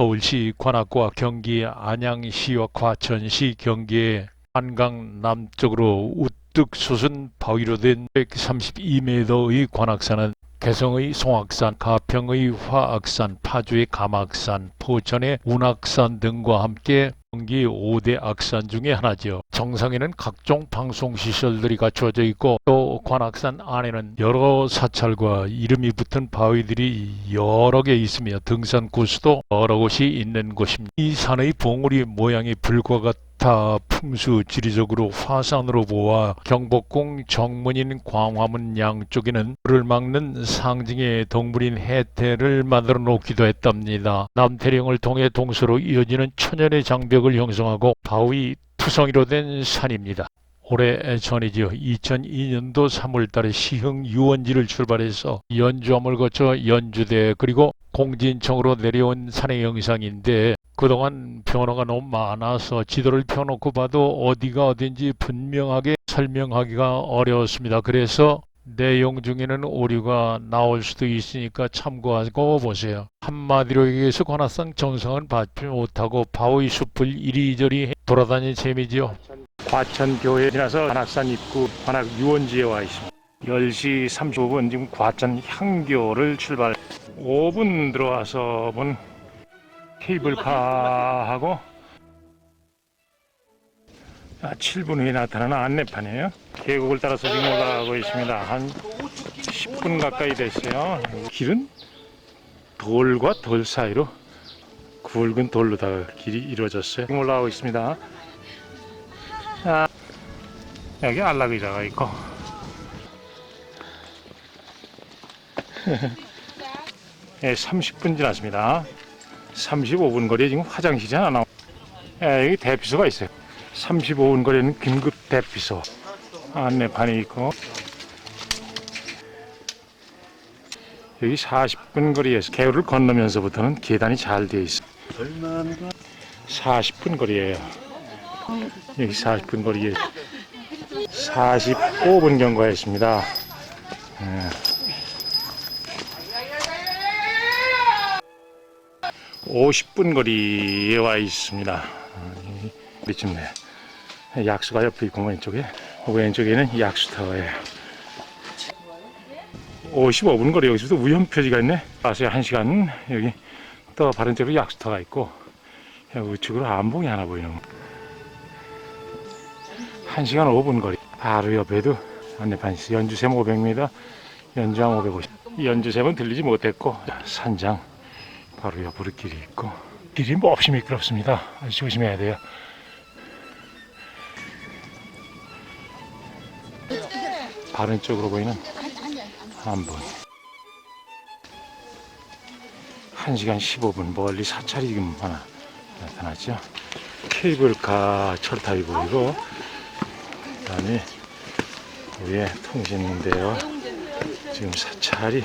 서울시 관악구와 경기 안양시와 과천시 경기의 한강 남쪽으로 우뚝 솟은 바위로 된 132m의 관악산은 개성의 송악산, 가평의 화악산, 파주의 감악산, 포천의 운악산 등과 함께 경기 5대 악산 중에 하나죠. 정상에는 각종 방송 시설들이 갖추어져 있고 또 관악산 안에는 여러 사찰과 이름이 붙은 바위들이 여러 개 있으며 등산 코스도 여러 곳이 있는 곳입니다. 이 산의 봉우리 모양이 불과 같아 풍수 지리적으로 화산으로 보아 경복궁 정문인 광화문 양쪽에는 불을 막는 상징의 동물인 해태를 만들어 놓기도 했답니다. 남태령을 통해 동서로 이어지는 천연의 장벽 을 형성하고 바위 투성이로 된 산입니다. 오래 전이지요. 2002년도 3월달에 시흥 유원지를 출발해서 연주함을 거쳐 연주대 그리고 공진청으로 내려온 산의 영상인데 그동안 변화가 너무 많아서 지도를 펴놓고 봐도 어디가 어딘지 분명하게 설명하기가 어려웠습니다. 그래서 내용 중에는 오류가 나올 수도 있으니까 참고하고 보세요. 한마디로 얘기해서 관악산 정상은 밟지 못하고 바위 숲을 이리저리 돌아다니는 재미지요. 과천교회 지나서 관악산 입구 관악 유원지에 와 있습니다. 10시 35분 지금 과천 향교를 출발 5분 들어와서 본 케이블카하고 아, 7분 후에 나타나는 안내판이에요. 계곡을 따라서 지금 올라가고 있습니다. 한 10분 가까이 됐어요. 길은 돌과 돌 사이로 굵은 돌로다가 길이 이루어졌어요. 지금 올라가고 있습니다. 아, 여기 안락의자가 있고 예, 30분 지났습니다. 35분 거리에 지금 화장실이 하나 나오. 예, 여기 대피소가 있어요. 35분 거리에는 긴급 대피소 안내판이 있고 여기 40분 거리에서 개울을 건너면서부터는 계단이 잘 되어 있어. 40분 거리에요. 여기 40분 거리에 45분 경과했습니다. 예. 50분 거리에 와 있습니다. 이쯤 네. 약수가 옆에 있고 왼쪽에 왼쪽에는 약수터예요. 55분 거리 여기서부터 우연 표지가 있네. 가서 1시간. 여기 또 바른 쪽으로 약수터가 있고 우측으로 안봉이 하나 보이는. 1시간 5분 거리. 바로 옆에도 안내판 있어. 연주샘 500m 연주항 550 연주샘은 들리지 못했고 산장 바로 옆으로 길이 있고 길이 몹시 미끄럽습니다. 아주 조심해야 돼요 바른 쪽으로 보이는 한분 1시간 15분 멀리 사찰이 지금 하나 나타났죠. 케이블카 철탑이 보이고 그 다음에 위에 통신인데요. 지금 사찰이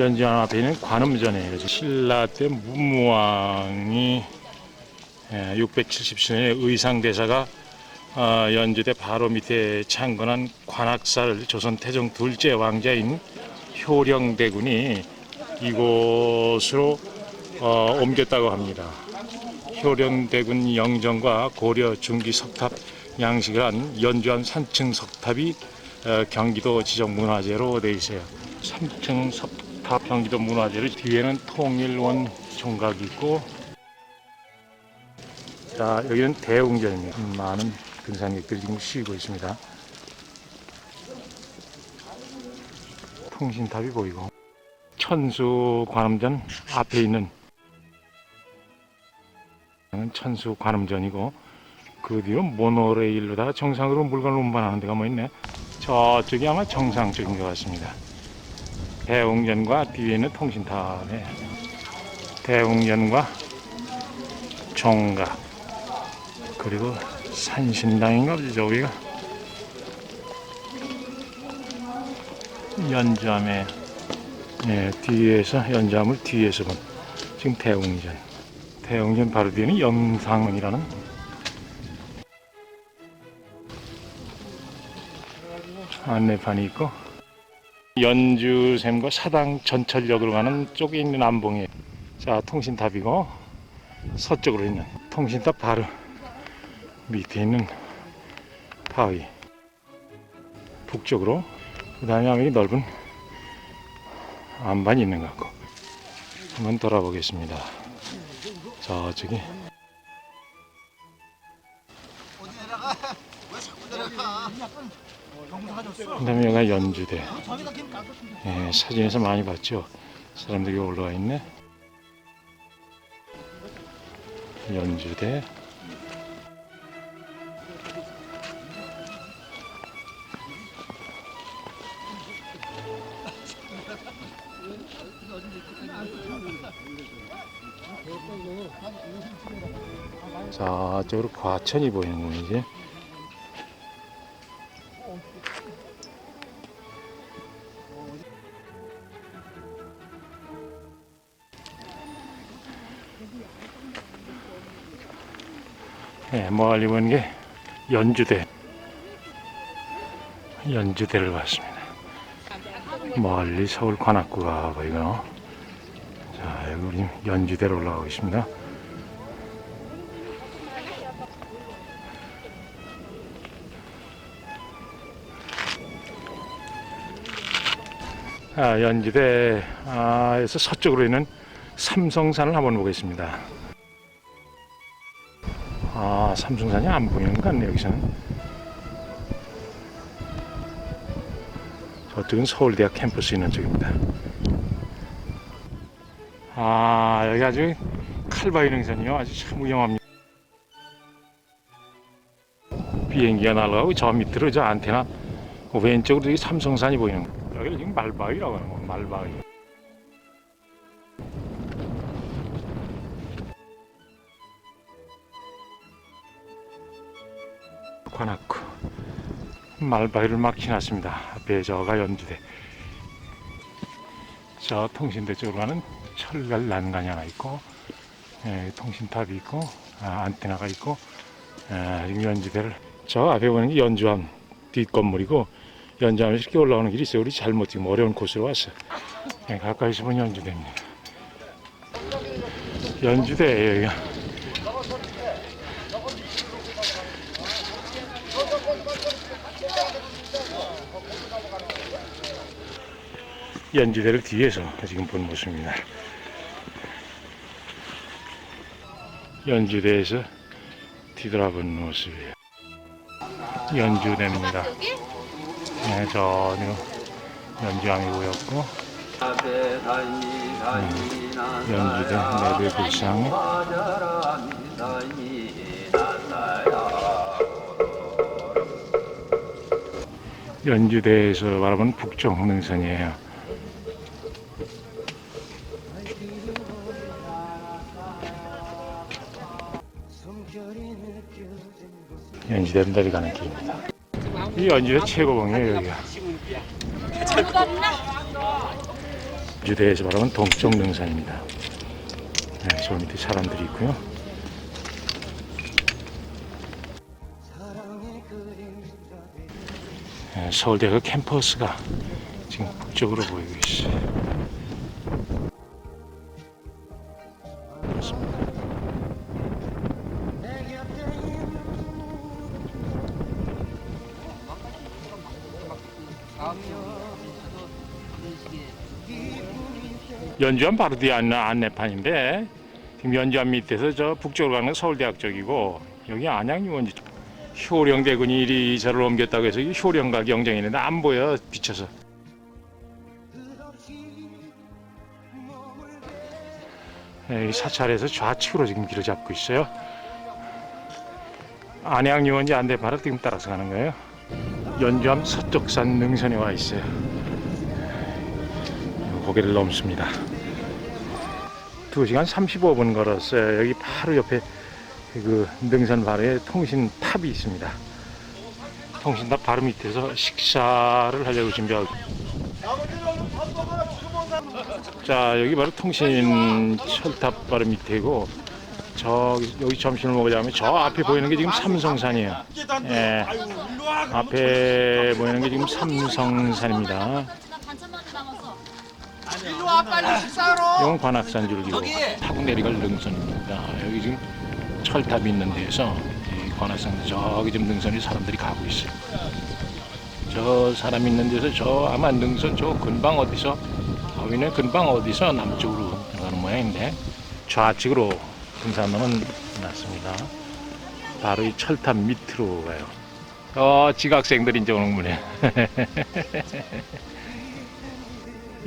연주원 앞에 있는 관음전이에요. 신라 때 문무왕이 670년에 의상대사가 어, 연주대 바로 밑에 창건한 관악사를 조선 태종 둘째 왕자인 효령대군이 이곳으로 어, 옮겼다고 합니다. 효령대군 영정과 고려 중기 석탑 양식을 한 연주한 3층 석탑이 어, 경기도 지정문화재로 되어 있어요. 3층 석 탑 경기도 문화재를 뒤에는 통일원 총각이 있고 자 여기는 대웅전입니다. 많은 등산객들이 지금 쉬고 있습니다. 통신탑이 보이고 천수 관음전 앞에 있는 천수 관음전이고 그 뒤로 모노레일로다가 정상으로 물건을 운반하는 데가 뭐 있네. 저쪽이 아마 정상 쪽인 것 같습니다. 대웅전과 뒤에는 통신탑에 대웅전과 종각 그리고 산신당인가 보죠 저기가. 연주함의 예, 뒤에서 연주함을 뒤에서 본 지금 대웅전. 대웅전 바로 뒤에는 영상이라는 안내판이 있고 연주샘과 사당 전철역으로 가는 쪽에 있는 안봉에 자 통신탑이고 서쪽으로 있는 통신탑 바로 밑에 있는 바위 북쪽으로 그 다음에 넓은 안반이 있는 것 같고 한번 돌아보겠습니다. 저쪽 그 다음에 여기가 연주대. 예, 사진에서 많이 봤죠? 사람들이 올라와 있네. 연주대. 자, 저쪽으로 과천이 보이는군요, 이제. 멀리 보이는 게 연주대. 연주대를 봤습니다. 멀리 서울 관악구가 보이고. 자, 여기 연주대로 올라가고 있습니다. 아, 연주대에서 서쪽으로 있는 삼성산을 한번 보겠습니다. 아, 삼성산이 안 보이는 것 같네요, 여기서는. 저쪽은 서울대학 캠퍼스 있는 쪽입니다. 아, 여기 아주 칼바위 능선이요. 아주 참 위험합니다. 비행기가 날아가고 저 밑으로 저 안테나 왼쪽으로 삼성산이 보이는 거. 여기를 지금 말바위라고 하는 거 말바위. 말바위를 막 지났습니다. 앞에 저가 연주대. 저 통신대 쪽으로 가는 철갈 난간이 하나 있고 예, 통신탑이 있고 아, 안테나가 있고 아, 연주대를 저 앞에 보는 게 연주함 뒷 건물이고 연주함에서 이렇게 올라오는 길이 있어요. 우리 잘못 지금 어려운 곳으로 왔어요. 예, 가까이서 보면 연주대입니다. 연주대예요. 여기가. 연주대를 뒤에서 지금 본 모습입니다. 연주대에서 뒤돌아본 모습이에요. 연주대입니다. 네, 전혀 연주함이 보였고 연주대 내배 불상 연주대에서 바라보는 북쪽 능선이에요. 연주대로 내려가는 길입니다. 이 연주대 최고봉이에요 여기가. 연주대에서 바라보는 동쪽 능선입니다. 네, 저 밑에 사람들이 있고요. 네, 서울대 그 캠퍼스가 지금 북쪽으로 보이고 있어요. 연주함 바로 뒤에 안내, 안내판인데 지금 연주함 밑에서 저 북쪽으로 가는 건 서울대학 쪽이고 여기 안양유원지 쪽. 효령 대군이 이리 저를 옮겼다고 해서 이 효령과 경쟁이 있는데 안 보여 비쳐서. 네, 이 사찰에서 좌측으로 지금 길을 잡고 있어요. 안양유원지 안내판을 지금 따라서 가는 거예요. 연주함 서쪽산 능선에 와 있어요. 고개를 넘습니다 2시간 35분 걸었어요. 여기 바로 옆에 그 능선 바로에 통신탑이 있습니다. 통신탑 바로 밑에서 식사를 하려고 준비하고 자 여기 바로 통신 철탑 바로 밑에고 저 여기 점심을 먹으려면 저 앞에 보이는 게 지금 삼성산이에요. 예, 앞에 보이는 게 지금 삼성산입니다. 와 빨리 식사하러. 이건 관악산 줄기고 저기! 타고 내려갈 능선입니다. 여기 지금 철탑이 있는 데서 이 관악산 저기 지금 능선이 사람들이 가고 있어요. 저 사람 있는 데서 저 아마 능선 저 근방 어디서 거기는 근방 어디서 남쪽으로 가는 모양인데 좌측으로 등산로는 났습니다. 바로 이 철탑 밑으로 가요. 어 지각생들이 이제 오는군요.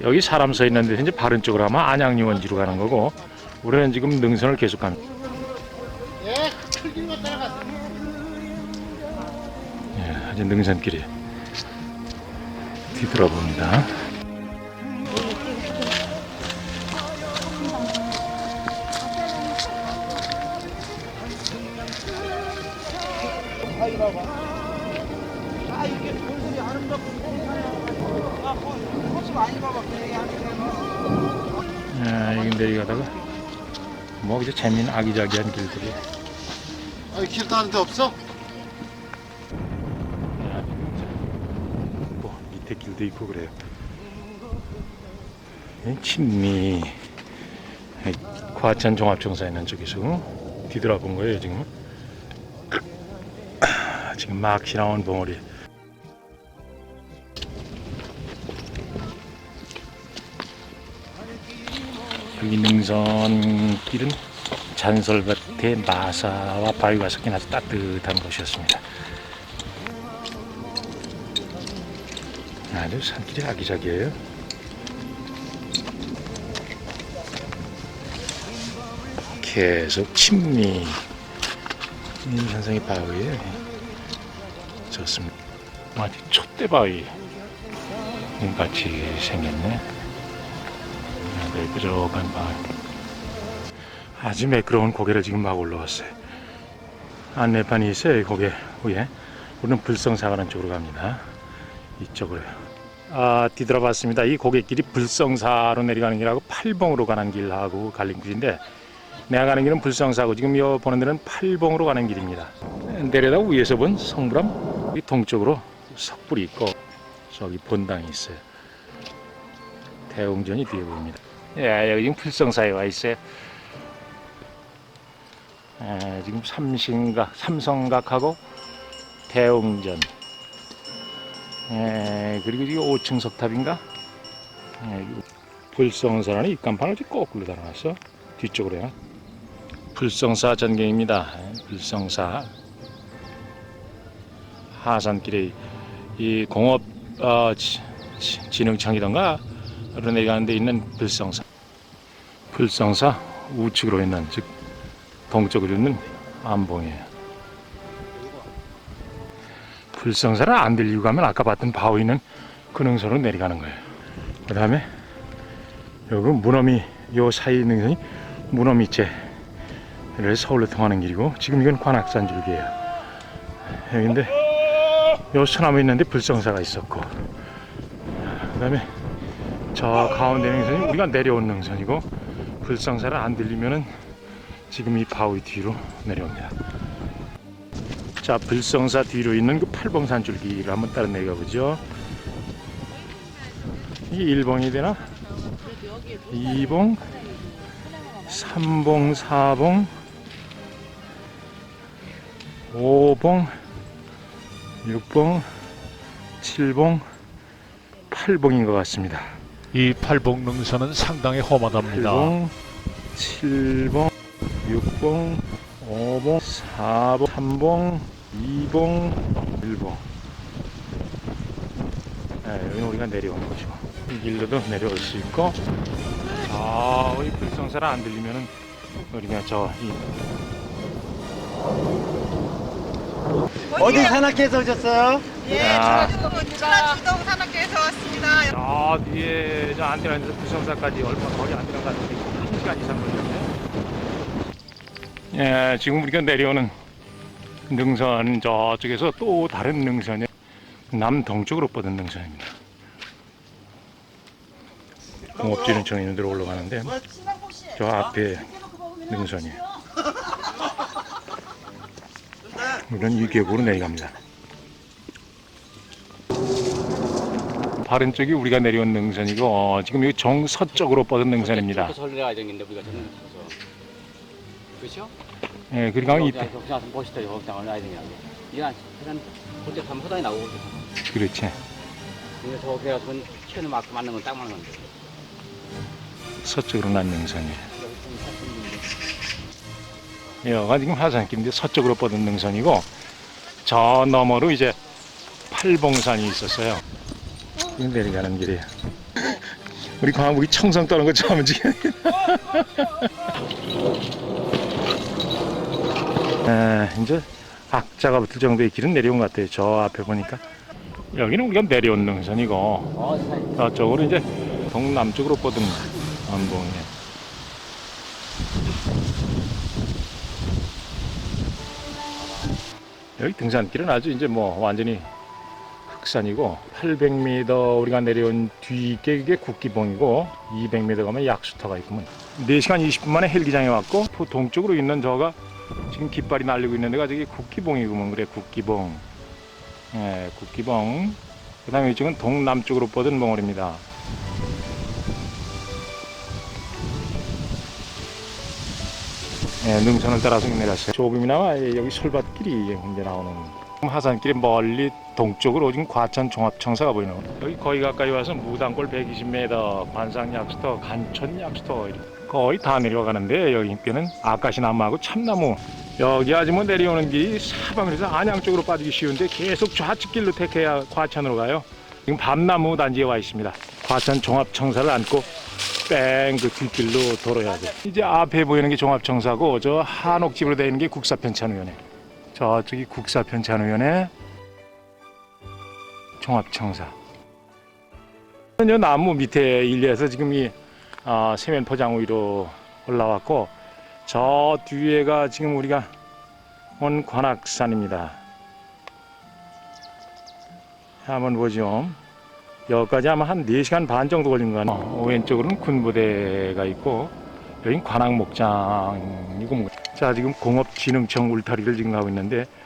여기 사람 서 있는데 이제 바른 쪽으로 하면 안양유원지로 가는 거고 우리는 지금 능선을 계속 갑니다. 예. 예, 아주 능선길이 뒤돌아봅니다. 아 이게 돌들이 아름답고 아 아, 여기 내려가다가 뭐 이제 재미있는 아기자기한 길들이 아니 길 다는 데 없어? 뭐 밑에 길도 있고 그래요. 이 친미 이 과천 종합청사 있는 쪽에서 뒤돌아본 거예요 지금. 지금 막 지나온 봉우리. 여기 능선 길은 잔설밭에 마사와 바위가 섞인 아주 따뜻한 곳이었습니다. 아주 산길이 아기자기해요. 계속 침미 인산성이 바위에 좋습니다. 마치 촛대바위 같이 생겼네. 네, 뾰족한 바위. 아주 매끄러운 고개를 지금 막 올라왔어요. 안내판이 있어요, 이 고개 위에. 우리는 불성사가는 쪽으로 갑니다. 이쪽으로요. 아, 뒤돌아봤습니다. 이 고갯길이 불성사로 내려가는 길하고 팔봉으로 가는 길하고 갈린 길인데 내가 가는 길은 불성사고 지금 여 보는 데는 팔봉으로 가는 길입니다. 내려다 위에서 본 성부람 이 동쪽으로 석불이 있고 저기 본당이 있어요. 대웅전이 뒤에 보입니다. 예, 여기 지금 불성사에 와 있어요. 예, 지금 삼신각, 삼성각하고 대웅전 예, 그리고 이게 5층 석탑인가? 예, 불성사라는 입간판을 지금 거꾸로 달아놨어. 뒤쪽으로요. 불성사 전경입니다. 예, 불성사 하산길에 이 공업 어, 진흥청이던가 로 내려가는 데 있는 불성사. 불성사 우측으로 있는 즉 동쪽으로 있는 안봉이에요. 불성사를 안 들리고 가면 아까 봤던 바위는 근흥선으로 내려가는 거예요. 그 다음에 여기 문어미 요 사이 있는 선이 문어미째를 서울로 통하는 길이고 지금 이건 관악산 줄기예요. 여기인데 요 소나무 있는데 불성사가 있었고 그 다음에 저 가운데 있는 선이 우리가 내려온 능선이고 불성사를 안 들리면은 지금 이 바위 뒤로 내려옵니다. 자, 불성사 뒤로 있는 그 팔봉산 줄기를 한번 따라 내려가 보죠. 이게 1봉이 되나? 2봉, 3봉, 4봉, 5봉, 6봉, 7봉, 8봉인 것 같습니다. 이 팔복 능선은 상당히 험하답니다. 8봉, 7봉, 6봉, 5봉, 4봉, 3봉, 2봉, 1봉. 네, 여기는 우리가 내려오는 거죠. 이 길로도 내려올 수 있고, 아, 이 불성사를 안 들리면은 우리가 저 이, 어디 산악회에서 오셨어요? 예, 야. 천안지동 산악회에서 왔습니다. 저 뒤에 저 안테나에서 불성사까지 얼마 거리 안 들어갔는데 1시간 이상 걸렸네. 예, 지금 우리가 내려오는 능선 저쪽에서 또 다른 능선이 남동쪽으로 뻗은 능선입니다. 공업진흥청 있는 데로 올라가는데 저 앞에 능선이에요. 이런 이 계곡으로 내려갑니다. 바른 쪽이 우리가 내려온 능선이고 어, 지금 여기 정서쪽으로 뻗은 능선입니다. 저 설레가 되는데 우리가 저는 가서 그렇죠? 예, 그러니까 이때 그냥 허당이 나오고 그렇지. 근데 저 그래가 전 키우는 만큼 맞는 건 딱 맞는 건데. 서쪽으로 난 능선이에요. 여기 좀 샀었는데. 여가 지금 하산길인데 서쪽으로 뻗은 능선이고 저 너머로 이제 팔봉산이 있었어요. 이 내려가는 길이에요. 우리 광북이 청성 떠는 거 처음 지금. 아, 이제 악자가 붙을 정도의 길은 내려온 것 같아요. 저 앞에 보니까 여기는 우리가 내려온 능선이고. 저쪽으로 이제 동남쪽으로 뻗은 언봉이에요. 여기 등산길은 아주 이제 뭐 완전히 흑산이고 800m 우리가 내려온 뒤게 이게 국기봉이고 200m 가면 약수터가 있구먼. 4시간 20분 만에 헬기장에 왔고 또 동쪽으로 있는 저가 지금 깃발이 날리고 있는 데가 저기 국기봉이구먼. 그래 국기봉. 예 국기봉. 그 다음에 이쪽은 동남쪽으로 뻗은 몽월입니다 예, 능선을 따라서 내렸어요. 조금이나마 여기 솔밭길이 이제 나오는 하산길이 멀리 동쪽으로 지금 과천 종합청사가 보이는. 여기 거의 가까이 와서 무당골 120m, 관상 약수터, 간천 약수터 이렇게 거의 다 내려가는데 여기 뼈는 아까시 나무하고 참나무 여기 아주 뭐 내려오는 길이 사방에서 안양 쪽으로 빠지기 쉬운데 계속 좌측길로 택해야 과천으로 가요. 지금 밤나무 단지에 와 있습니다. 과천 종합청사를 안고 뺑 그 뒷길로 돌아야 돼. 이제 앞에 보이는 게 종합청사고 저 한옥집으로 되어 있는 게 국사편찬위원회. 저쪽이 국사편찬위원회 종합청사. 저 나무 밑에 일리에서 지금 이 아, 세면 포장 위로 올라왔고 저 뒤에가 지금 우리가 온 관악산입니다. 한번 보죠. 여기까지 아마 한 4시간 반 정도 걸린 거 같아요. 어, 왼쪽으로는 군부대가 있고 여긴 관악목장이고 뭐. 자 지금 공업진흥청 울타리를 지금 가고 있는데 꼭